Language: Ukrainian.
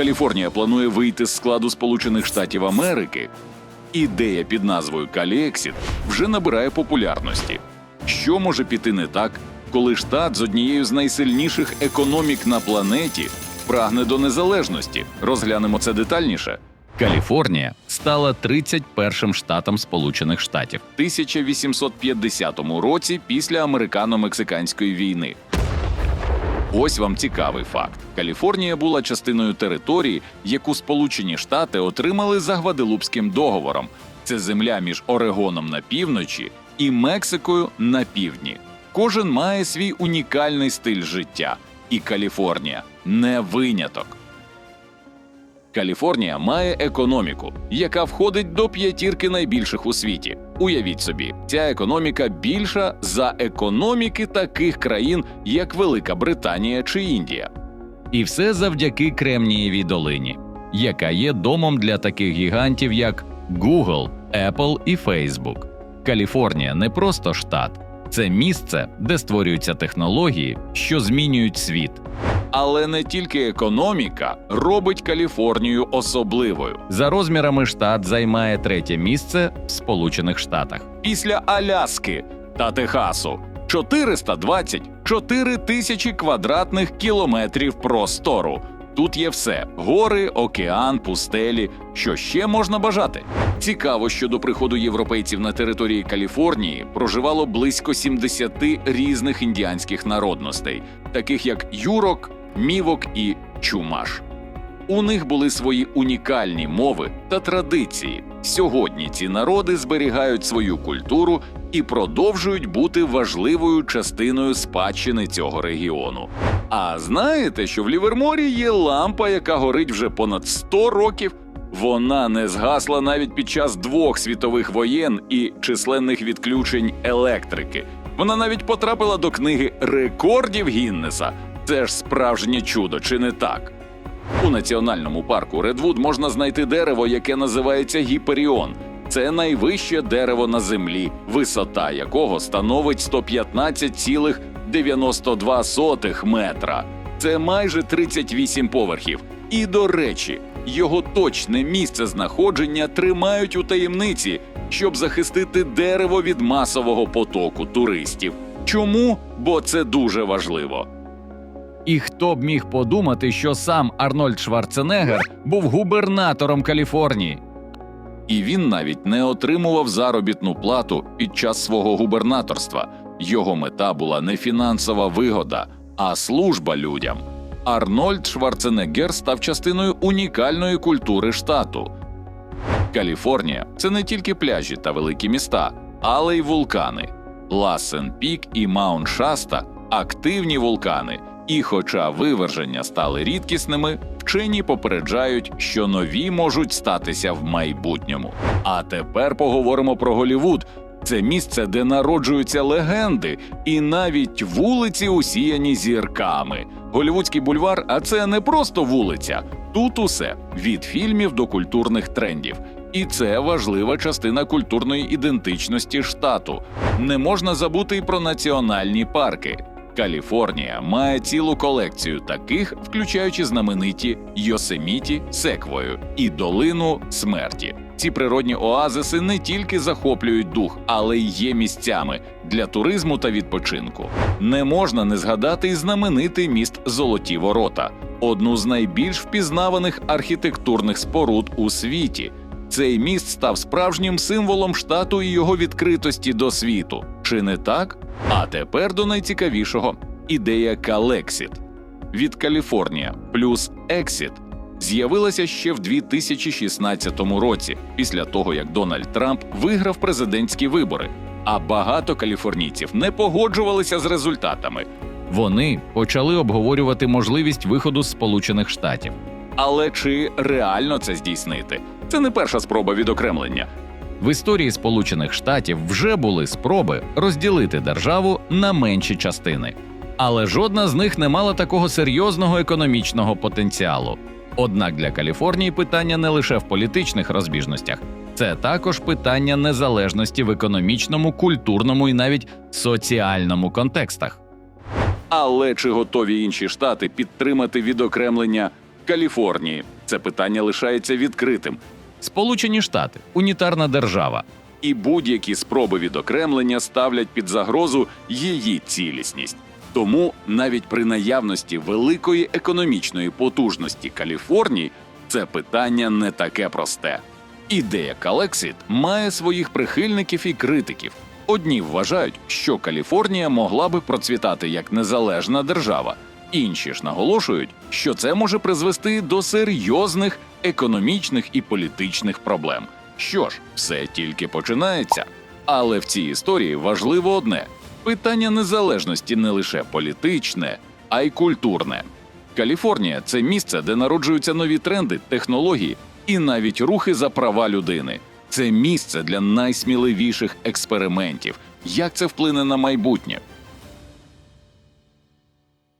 Каліфорнія планує вийти з складу Сполучених Штатів Америки. Ідея під назвою Каліексіт вже набирає популярності. Що може піти не так, коли штат з однією з найсильніших економік на планеті прагне до незалежності? Розглянемо це детальніше. Каліфорнія стала 31-м штатом Сполучених Штатів в 1850 році після американо-мексиканської війни. Ось вам цікавий факт: Каліфорнія була частиною території, яку Сполучені Штати отримали за Гваделупським договором. Це земля між Орегоном на півночі і Мексикою на півдні. Кожен має свій унікальний стиль життя, і Каліфорнія не виняток. Каліфорнія має економіку, яка входить до п'ятірки найбільших у світі. Уявіть собі, ця економіка більша за економіки таких країн, як Велика Британія чи Індія. І все завдяки Кремнієвій долині, яка є домом для таких гігантів, як Google, Apple і Facebook. Каліфорнія не просто штат, це місце, де створюються технології, що змінюють світ. Але не тільки економіка робить Каліфорнію особливою. За розмірами штат займає третє місце в Сполучених Штатах після Аляски та Техасу. 424 тисячі квадратних кілометрів простору. Тут є все: гори, океан, пустелі. Що ще можна бажати? Цікаво, що до приходу європейців на території Каліфорнії проживало близько 70 різних індіанських народностей, таких як юрок, мівок і чумаш. У них були свої унікальні мови та традиції. Сьогодні ці народи зберігають свою культуру і продовжують бути важливою частиною спадщини цього регіону. А знаєте, що в Ліверморі є лампа, яка горить вже понад 100 років? Вона не згасла навіть під час двох світових воєн і численних відключень електрики. Вона навіть потрапила до книги рекордів Гіннеса. Це ж справжнє чудо, чи не так? У національному парку Редвуд можна знайти дерево, яке називається гіперіон. Це найвище дерево на землі, висота якого становить 115,92 метра. Це майже 38 поверхів. І до речі, його точне місце знаходження тримають у таємниці, щоб захистити дерево від масового потоку туристів. Чому? Бо це дуже важливо. І хто б міг подумати, що сам Арнольд Шварценеггер був губернатором Каліфорнії? І він навіть не отримував заробітну плату під час свого губернаторства. Його мета була не фінансова вигода, а служба людям. Арнольд Шварценеггер став частиною унікальної культури штату. Каліфорнія це не тільки пляжі та великі міста, але й вулкани. Лассен Пік і Маунт Шаста активні вулкани. І, хоча виверження стали рідкісними, вчені попереджають, що нові можуть статися в майбутньому. А тепер поговоримо про Голівуд. Це місце, де народжуються легенди, і навіть вулиці усіяні зірками. Голівудський бульвар, а це не просто вулиця. Тут усе від фільмів до культурних трендів. І це важлива частина культурної ідентичності штату. Не можна забути й про національні парки. Каліфорнія має цілу колекцію таких, включаючи знамениті Йосеміті, Секвою і долину смерті. Ці природні оазиси не тільки захоплюють дух, але й є місцями для туризму та відпочинку. Не можна не згадати й знаменитий міст Золоті Ворота, одну з найбільш впізнаваних архітектурних споруд у світі. Цей міст став справжнім символом штату і його відкритості до світу. Чи не так? А тепер до найцікавішого ідея Калексіт від Каліфорнія плюс Ексіт з'явилася ще в 2016 році, після того як Дональд Трамп виграв президентські вибори. А багато каліфорнійців не погоджувалися з результатами. Вони почали обговорювати можливість виходу з Сполучених Штатів. Але чи реально це здійснити? Це не перша спроба відокремлення. В історії Сполучених Штатів вже були спроби розділити державу на менші частини, але жодна з них не мала такого серйозного економічного потенціалу. Однак для Каліфорнії питання не лише в політичних розбіжностях, це також питання незалежності в економічному, культурному і навіть соціальному контекстах. Але чи готові інші штати підтримати відокремлення Каліфорнії. Це питання лишається відкритим. Сполучені Штати унітарна держава, і будь-які спроби відокремлення ставлять під загрозу її цілісність. Тому навіть при наявності великої економічної потужності Каліфорнії це питання не таке просте. Ідея Калексіт має своїх прихильників і критиків. Одні вважають, що Каліфорнія могла би процвітати як незалежна держава, інші ж наголошують, що це може призвести до серйозних економічних і політичних проблем. Що ж, все тільки починається. Але в цій історії важливо одне: питання незалежності не лише політичне, а й культурне. Каліфорнія це місце, де народжуються нові тренди, технології і навіть рухи за права людини. Це місце для найсміливіших експериментів. Як це вплине на майбутнє?